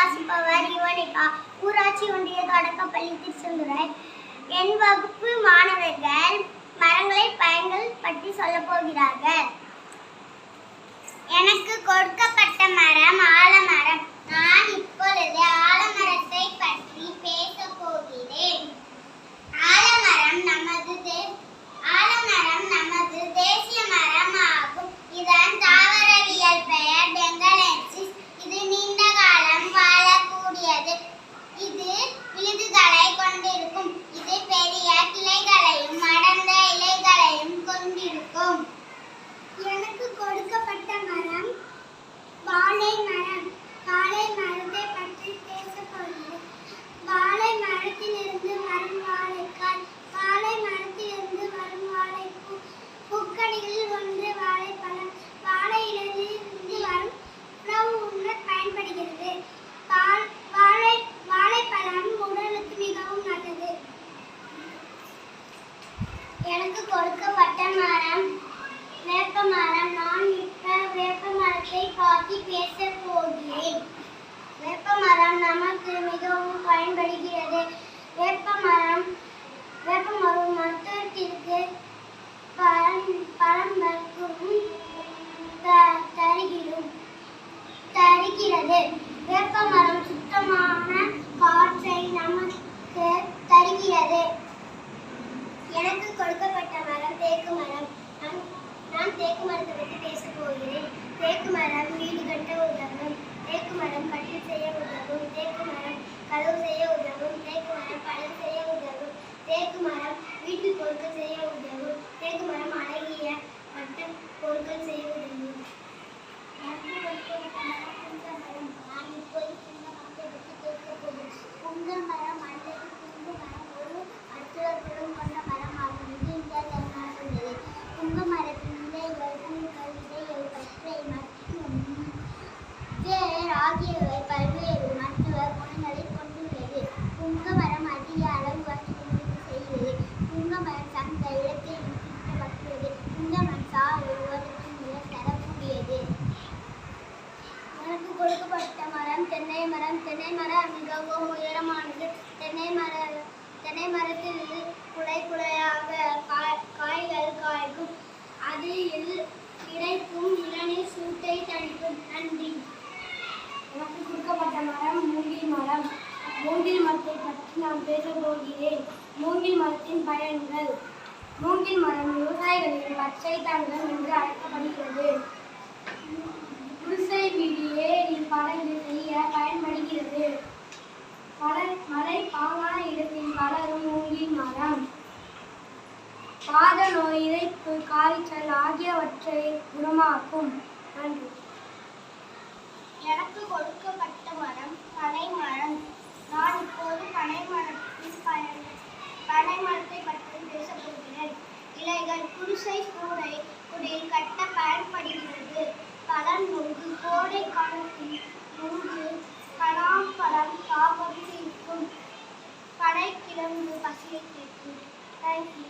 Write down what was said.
வாசிப்பவர் யுவனிகா ஊராட்சி ஒன்றிய தொடக்கப்பள்ளி திருச்செந்துறை என் வகுப்பு மாணவர்கள் மரங்களை பயன்கள் பற்றி சொல்ல போகிறார்கள். எனக்கு கொடுக்கப்பட்ட எனக்கு கொடுக்கப்பட்ட மரம் வேப்ப மரம். நான் இப்ப வேப்ப மரத்தை பார்த்து பேச போகிறேன். வேப்ப மரம் நமக்கு மிகவும் பயன்படுகிறது. வேப்ப மரம் வேப்ப மரம் மருத்துவத்திற்கு பழம் பழம் மருத்துவம் த- தருகிறோம் தருகிறது வேப்ப மரம் சுத்தமான காற்றை நமக்கு தருகிறது எனக்கு கொடுக்கப்பட்ட மரம் தேக்கு மரம் நான் நான் தேக்கு மரத்தை பற்றி பேச போகிறேன் தேக்கு மரம் வீடு கட்ட எனக்கு கொடுக்கப்பட்ட மரம் தென்னை மரம் தென்னை மரம் மிகவும் உயரமானது. தென்னை மர தென்னை மரத்தில் குலை குலையாக காய் காய்கள் காய்க்கும். அதில் கிடைக்கும் இளநீர் சூட்டை தணிக்கும். நன்றி. எனக்கு கொடுக்கப்பட்ட மரம் மூங்கில் மரம். மூங்கில் மரத்தை பற்றி நான் பேச போகிறேன் மூங்கில் மரத்தின் பயன்கள். மூங்கில் மரம் விவசாயிகளின் பச்சை தங்கம் என்று அழைக்கப்படுகிறது. பாத இறைப்பு காய்ச்சல் ஆகியவற்றை குணமாக்கும். நன்றி. எனக்கு கொடுக்கப்பட்ட மரம் பனை மரம் நான் இப்போது பனை மரத்தின் பனை மரத்தை பற்றி பேசப் போகிறேன் இலைகள் குடிசை கூடை குடில் கட்ட பயன்படுகிறது. பலன் நொங்கு கோடை காலத்தில் நுங்கு கனாம்பழம் இருக்கும். பனை கிழங்கு பசியை கேட்கும். தேங்க்யூ